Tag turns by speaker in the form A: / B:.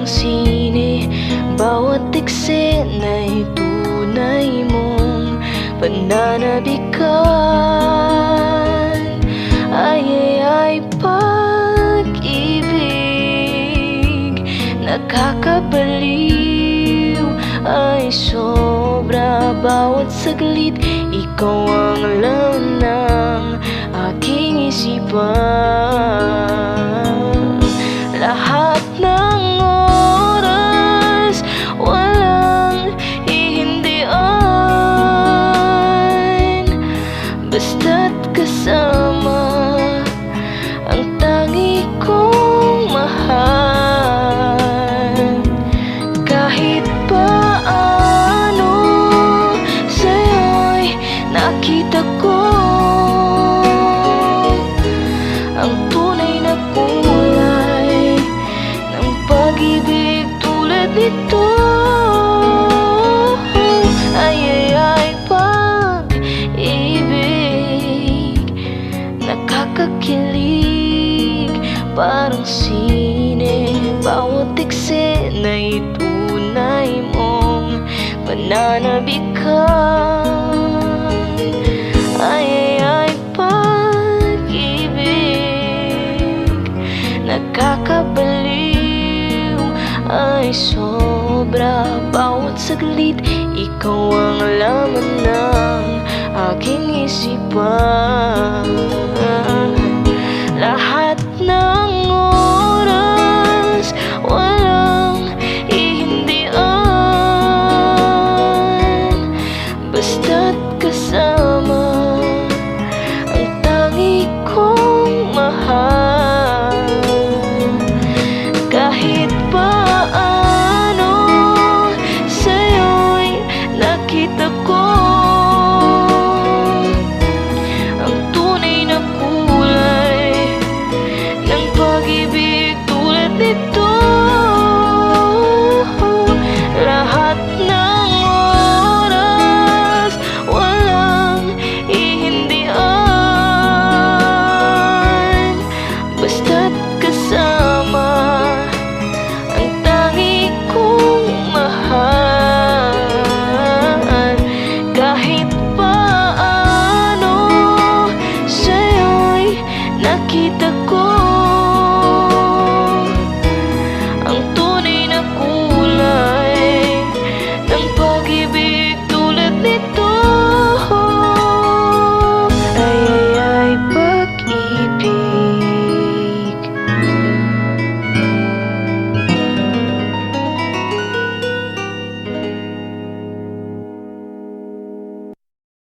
A: parang sine. Bawat eksena'y tunay mong pananabikan Ay, ay, ay, pag-ibig Nakakabaliw. Ay, sobra Bawat saglit Ikaw ang alam ng aking isipan kasama Ang tangi kong mahal. Kahit paano Sa'yo'y nakita ko Ang tunay na kulay Ng pag-ibig tulad nito Parang sine. Bawat eksena'y tunay mong Pananabikan Ay, ay, ay, pag-ibig Nakakabaliw. Ay, sobra. Bawat saglit Ikaw ang laman ng aking isipan basta't kasama Ang tangi kong mahal. Kahit paano sa'yo'y nakita